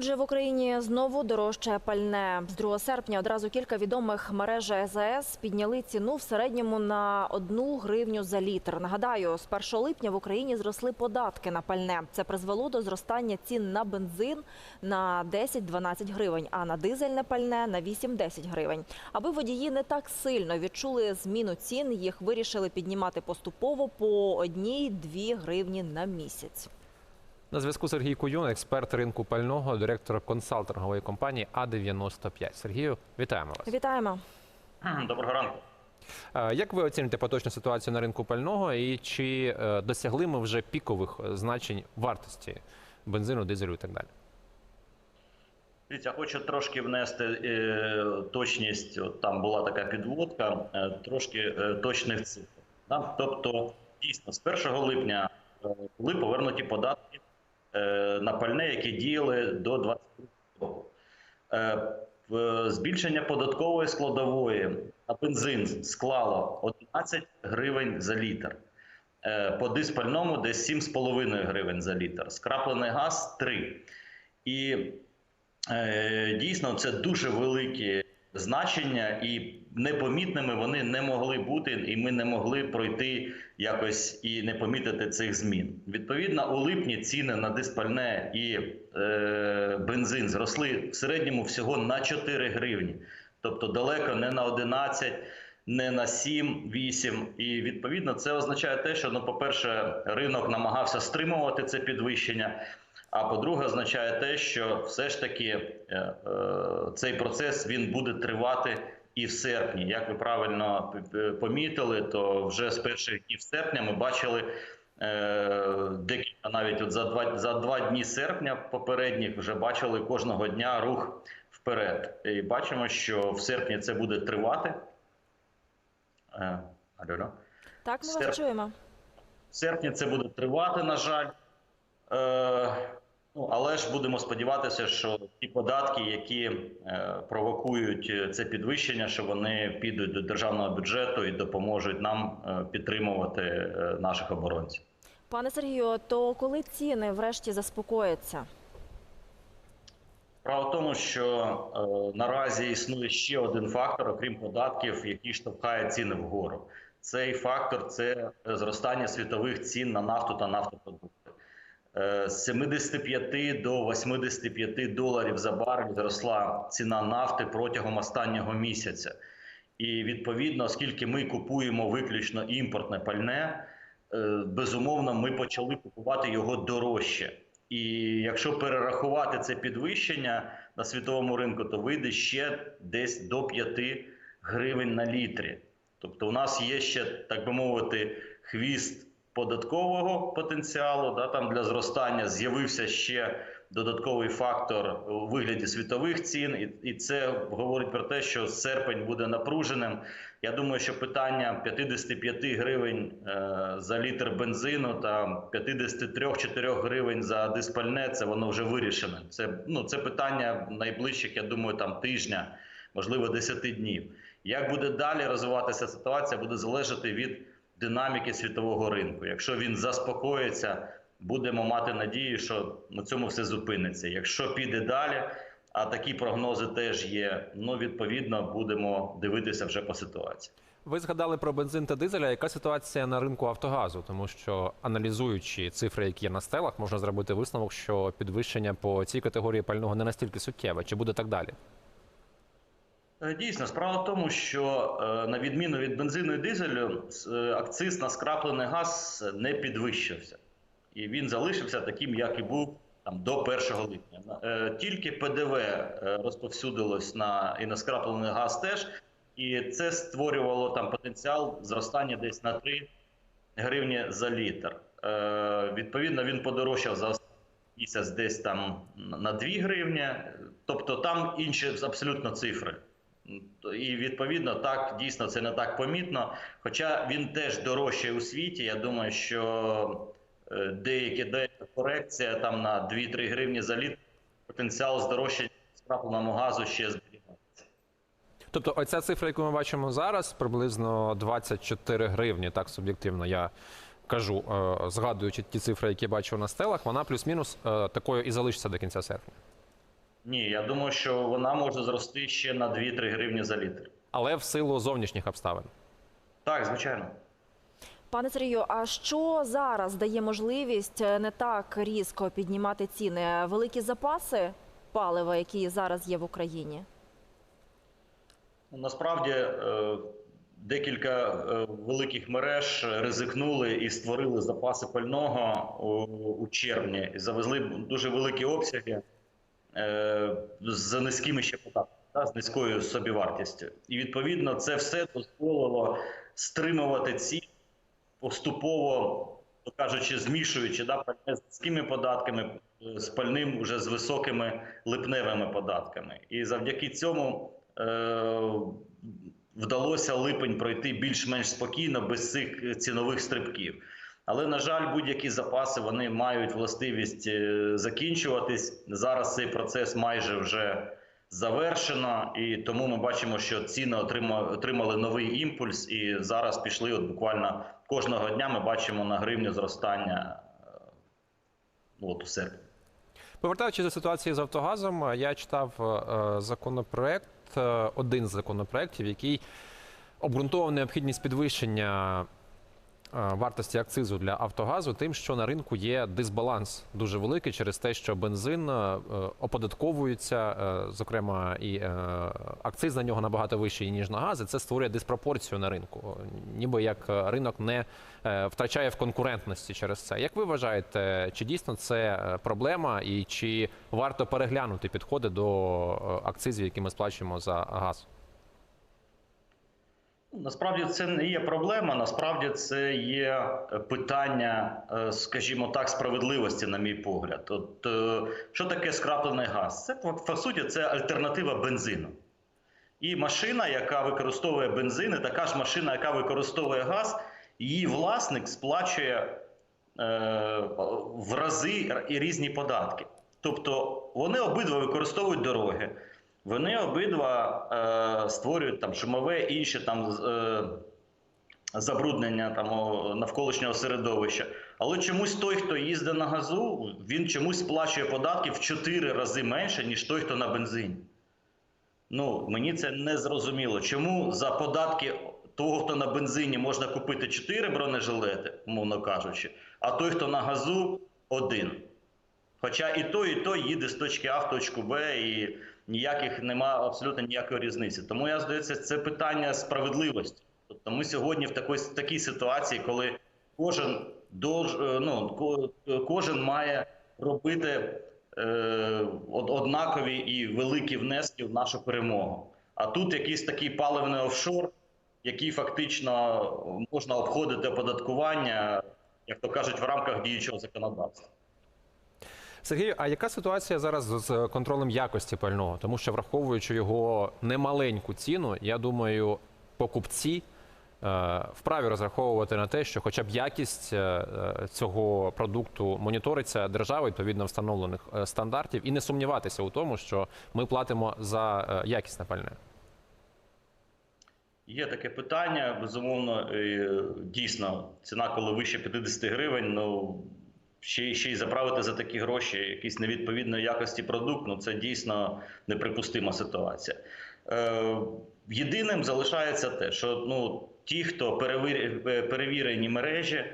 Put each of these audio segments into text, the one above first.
Отже, в Україні знову дорожче пальне. З 2 серпня одразу кілька відомих мереж ЕЗС підняли ціну в середньому на одну гривню за літр. Нагадаю, з 1 липня в Україні зросли податки на пальне. Це призвело до зростання цін на бензин на 10-12 гривень, а на дизельне пальне на 8-10 гривень. Аби водії не так сильно відчули зміну цін, їх вирішили піднімати поступово по одній-дві гривні на місяць. На зв'язку Сергій Куюн, експерт ринку пального, директор консалтингової компанії А95. Сергію, вітаємо вас. Вітаємо. Доброго ранку. Е, Як ви оціните поточну ситуацію на ринку пального і чи е, досягли ми вже пікових е, значень вартості бензину, дизелю і так далі? Дивіться, хочу трошки внести е, точність. От там була така підводка, е, трошки е, точних цифр. Да? Тобто, дійсно, з 1 липня е, були повернуті податки на пальне, які діяли до 20 року. Е, збільшення податкової складової на бензин склало 11 гривень за літр. Е, По диспальному десь 7,5 гривень за літр. Скраплений газ 3. І Е, Дійсно, це дуже великі значення, і непомітними вони не могли бути, і ми не могли пройти якось і не помітити цих змін. Відповідно, у липні ціни на диспальне і е, бензин зросли в середньому всього на 4 гривні, тобто далеко не на 11, не на 7, 8. І відповідно це означає те, що ну, по-перше, ринок намагався стримувати це підвищення. А по-друге, означає те, що все ж таки е, е, цей процес він буде тривати і в серпні. Як ви правильно п- помітили, то вже з перших днів серпня ми бачили е, декілька навіть от за два за два дні серпня попередніх вже бачили кожного дня рух вперед. І бачимо, що в серпні це буде тривати. Е. Так, ми вас чуємо. В серпні це буде тривати, на жаль. Е, ну, але ж будемо сподіватися, що ті податки, які е, провокують е, це підвищення, що вони підуть до державного бюджету і допоможуть нам е, підтримувати наших оборонців. Пане Сергію, то коли ціни врешті заспокояться? Справа в тому, що е, наразі існує ще один фактор, окрім податків, який штовхає ціни вгору. Цей фактор це зростання світових цін на нафту та нафтопродукти. Е, З 75 до 85 доларів за барель зросла ціна нафти протягом останнього місяця. І відповідно, оскільки ми купуємо виключно імпортне пальне, е, безумовно, ми почали купувати його дорожче. І якщо перерахувати це підвищення на світовому ринку, то вийде ще десь до 5 гривень на літрі. Тобто, у нас є ще, так би мовити, хвіст податкового потенціалу. Да, там для зростання з'явився ще додатковий фактор у вигляді світових цін, і, і це говорить про те, що серпень буде напруженим. Я думаю, що питання 55 гривень е, за літр бензину та 53-4 гривень за диспальне це воно вже вирішене. Це ну це питання найближчих, я думаю, там тижня, можливо, 10 днів. Як буде далі розвиватися ситуація, буде залежати від динаміки світового ринку. Якщо він заспокоїться, будемо мати надію, що на цьому все зупиниться. Якщо піде далі, а такі прогнози теж є. Ну відповідно будемо дивитися вже по ситуації. Ви згадали про бензин та дизеля. Яка ситуація на ринку Автогазу? Тому що аналізуючи цифри, які є на стелах, можна зробити висновок, що підвищення по цій категорії пального не настільки суттєве. Чи буде так далі? Е, Дійсно, справа в тому, що е, на відміну від бензину і дизелю, е, акциз на скраплений газ не підвищився. І він залишився таким, як і був там, до 1 липня. Тільки ПДВ розповсюдилось на, і на скраплений газ теж, і це створювало там потенціал зростання десь на 3 гривні за літр. Відповідно, він подорожчав за місяць десь там на 2 гривні. Тобто там інші абсолютно цифри. І відповідно так дійсно це не так помітно. Хоча він теж дорожчий у світі. Я думаю, що е, деякі деяка корекція там на 2-3 гривні за літр потенціал здорожчання скрапленому газу ще зберігається. Тобто, оця цифра, яку ми бачимо зараз, приблизно 24 гривні, так суб'єктивно я кажу, е, згадуючи ті цифри, які бачив на стелах, вона плюс-мінус е, такою і залишиться до кінця серпня. Ні, я думаю, що вона може зрости ще на 2-3 гривні за літр. Але в силу зовнішніх обставин. Так, звичайно. Пане Сергію, а що зараз дає можливість е, не так різко піднімати ціни? Великі запаси палива, які зараз є в Україні? Ну, Насправді е, декілька е, великих мереж ризикнули і створили запаси пального у, червні. І завезли дуже великі обсяги з низькими ще податками, та, з низькою собівартістю. І відповідно це все дозволило стримувати ці поступово, кажучи, змішуючи да, пальне з низькими податками е, з пальним уже з високими липневими податками. І завдяки цьому е, вдалося липень пройти більш-менш спокійно без цих цінових стрибків. Але на жаль, будь-які запаси вони мають властивість е, закінчуватись. Зараз цей процес майже вже завершено, і тому ми бачимо, що ціни отримали новий імпульс, і зараз пішли от буквально кожного дня. Ми бачимо на гривню зростання е, ну, от у серпні. Повертаючись до ситуації з Автогазом, я читав е, законопроект, е, один з законопроєктів, який обґрунтовував необхідність підвищення е, вартості акцизу для Автогазу тим, що на ринку є дисбаланс дуже великий через те, що бензин е, оподатковується, е, зокрема, і е, акциз на нього набагато вищий, ніж на газ, і це створює диспропорцію на ринку. Ніби як е, ринок не е, втрачає в конкурентності через це. Як ви вважаєте, чи дійсно це е, проблема, і чи варто переглянути підходи до е, акцизів, які ми сплачуємо за газ? Насправді це не є проблема. Насправді це є питання, е, скажімо так, справедливості, на мій погляд. От е, що таке скраплений газ? Це по суті це альтернатива бензину. І машина, яка використовує бензин, і така ж машина, яка використовує газ, її власник сплачує е, в рази і різні податки. Тобто вони обидва використовують дороги. Вони обидва е, створюють там шумове інші там е, забруднення там навколишнього середовища. Але чомусь той, хто їздить на газу, він чомусь сплачує податки в 4 рази менше, ніж той, хто на бензині. Ну, мені це не зрозуміло. Чому за податки того, хто на бензині, можна купити 4 бронежилети, умовно кажучи, а той, хто на газу, один. Хоча і той, і той їде з точки А в точку Б, і ніяких нема абсолютно ніякої різниці. Тому я здається, це питання справедливості. Тобто ми сьогодні в такій, такій ситуації, коли кожен дож, е, ну, кожен має робити е, однакові і великі внески в нашу перемогу. А тут якийсь такий паливний офшор, який фактично можна обходити оподаткування, як то кажуть, в рамках діючого законодавства. Сергію, а яка ситуація зараз з контролем якості пального? Тому що враховуючи його немаленьку ціну, я думаю, покупці е, вправі розраховувати на те, що хоча б якість е, е, цього продукту моніториться державою відповідно встановлених стандартів, і не сумніватися у тому, що ми платимо за якісне пальне. Є таке питання, безумовно, дійсно, ціна, коли вище 50 гривень, ну ще, ще й заправити за такі гроші якийсь невідповідної якості продукт, ну це дійсно неприпустима ситуація. Е, єдиним залишається те, що ну, ті, хто перевір, е, перевірені мережі,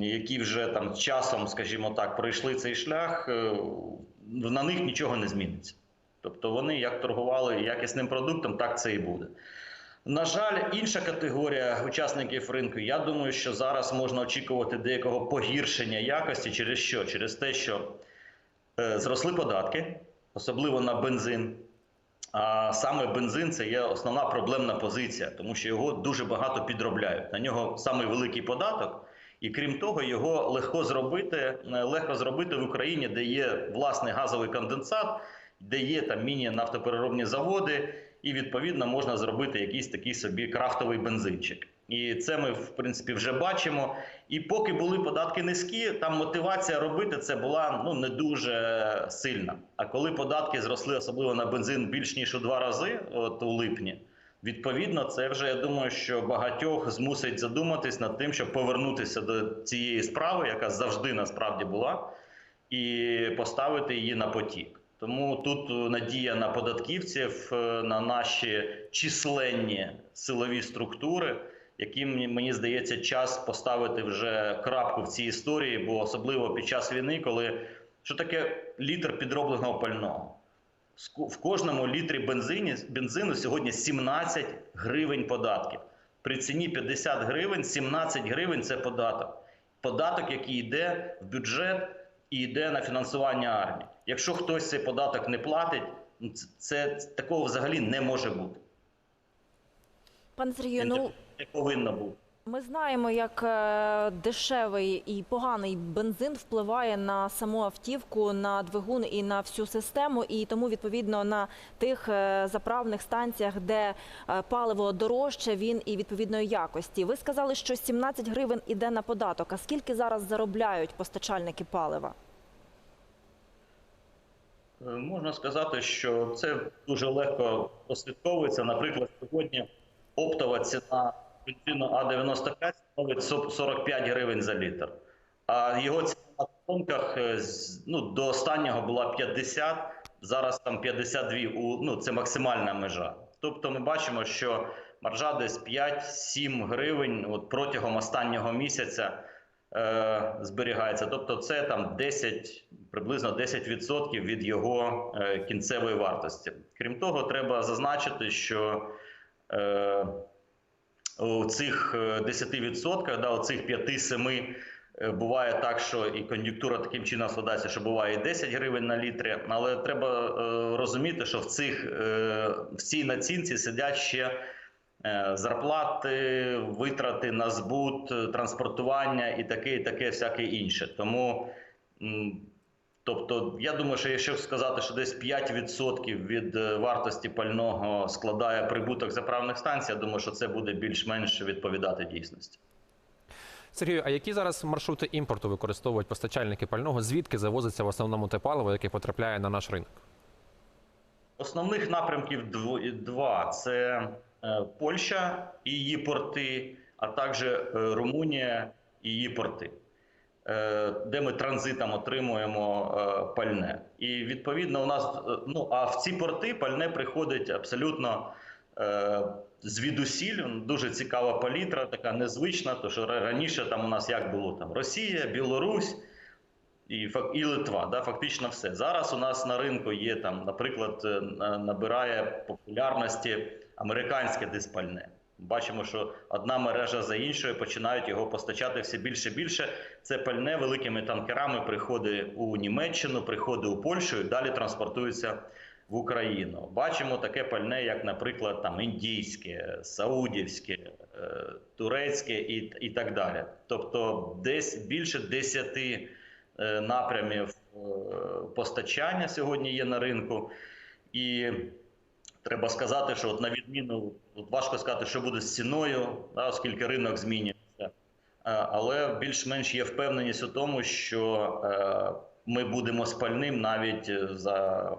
які вже там часом, скажімо так, пройшли цей шлях, е, на них нічого не зміниться. Тобто вони як торгували якісним продуктом, так це і буде. На жаль, інша категорія учасників ринку. Я думаю, що зараз можна очікувати деякого погіршення якості через що? Через те, що е, зросли податки, особливо на бензин. А саме бензин це є основна проблемна позиція, тому що його дуже багато підробляють. На нього самий великий податок, і крім того, його легко зробити, е, легко зробити в Україні, де є власний газовий конденсат, де є там міні-нафтопереробні заводи, і відповідно можна зробити якийсь такий собі крафтовий бензинчик. І це ми в принципі вже бачимо. І поки були податки низькі, там мотивація робити це була ну не дуже сильна. А коли податки зросли, особливо на бензин, більш ніж у два рази, от у липні, відповідно, це вже я думаю, що багатьох змусить задуматись над тим, щоб повернутися до цієї справи, яка завжди насправді була, і поставити її на потік. Тому тут е, надія на податківців, е, на наші численні силові структури, яким мені- мені здається час поставити вже крапку в цій історії, бо особливо під час війни, коли що таке літр підробленого пального? В кожному літрі бензині, бензину сьогодні 17 гривень податків. При ціні 50 гривень 17 гривень це податок. Податок, який йде в бюджет і йде на фінансування армії. Якщо хтось цей податок не платить, ну, це, це такого взагалі не може бути. Пане Сергію, ну не повинно бути. Ми знаємо, як е, дешевий і поганий бензин впливає на саму автівку, на двигун і на всю систему. І тому, відповідно, на тих е, заправних станціях, де е, паливо дорожче, він і відповідної якості. Ви сказали, що 17 гривень іде на податок. А скільки зараз заробляють постачальники палива? Е, Можна сказати, що це дуже легко прослідковується. Наприклад, сьогодні оптова ціна бензину А95 становить со- 45 гривень за літр. А його ціна на колонках е, ну, до останнього була 50, зараз там 52, у- ну, це максимальна межа. Тобто ми бачимо, що маржа десь 5-7 гривень от протягом останнього місяця е, зберігається. Тобто це там 10, приблизно 10% від його е, кінцевої вартості. Крім того, треба зазначити, що е, у цих е, 10%, да, у цих 5-7 е, буває так, що і кон'юнктура таким чином складається, що буває і 10 гривень на літрі, але треба е, розуміти, що в, цих, е, в цій націнці сидять ще е, зарплати, витрати на збут, е, транспортування і таке, і таке, всяке інше. Тому, тобто, я думаю, що якщо сказати, що десь 5% від е, вартості пального складає прибуток заправних станцій, я думаю, що це буде більш-менш відповідати дійсності. Сергію, а які зараз маршрути імпорту використовують постачальники пального? Звідки завозиться в основному те паливо, яке потрапляє на наш ринок? Основних напрямків два: це е, Польща і її порти, а також е, Румунія і її порти, е, де ми транзитом отримуємо е, пальне. І відповідно у нас е, ну а в ці порти пальне приходить абсолютно. е, Звідусіль дуже цікава палітра, така незвична. То що раніше там у нас як було там Росія, Білорусь, і, і Литва, да, фактично все. Зараз у нас на ринку є там, наприклад, е, набирає популярності американське диспальне. Бачимо, що одна мережа за іншою починають його постачати все більше і більше. Це пальне великими танкерами приходить у Німеччину, приходить у Польщу і далі транспортується в Україну. Бачимо таке пальне, як, наприклад, там індійське, саудівське, е, турецьке і, і так далі. Тобто, десь більше 10 е, напрямів е, постачання сьогодні є на ринку. І треба сказати, що от на відміну, от важко сказати, що буде з ціною, да, оскільки ринок змінюється. Е, Але більш-менш є впевненість у тому, що е, ми будемо спальним навіть е, за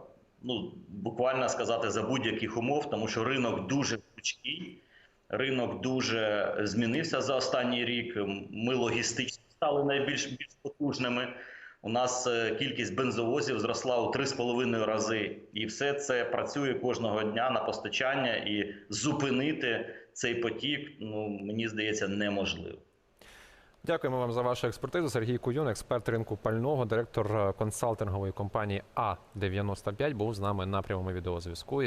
ну, буквально сказати за будь-яких умов, тому що ринок дуже гнучкий, ринок дуже змінився за останній рік. Ми логістично стали найбільш більш потужними. У нас е, кількість бензовозів зросла у 3,5 рази, і все це працює кожного дня на постачання, і зупинити цей потік, ну мені здається, неможливо. Дякуємо вам за вашу експертизу. Сергій Куюн, експерт ринку пального, директор е, консалтингової компанії А95, був з нами на прямому відеозв'язку.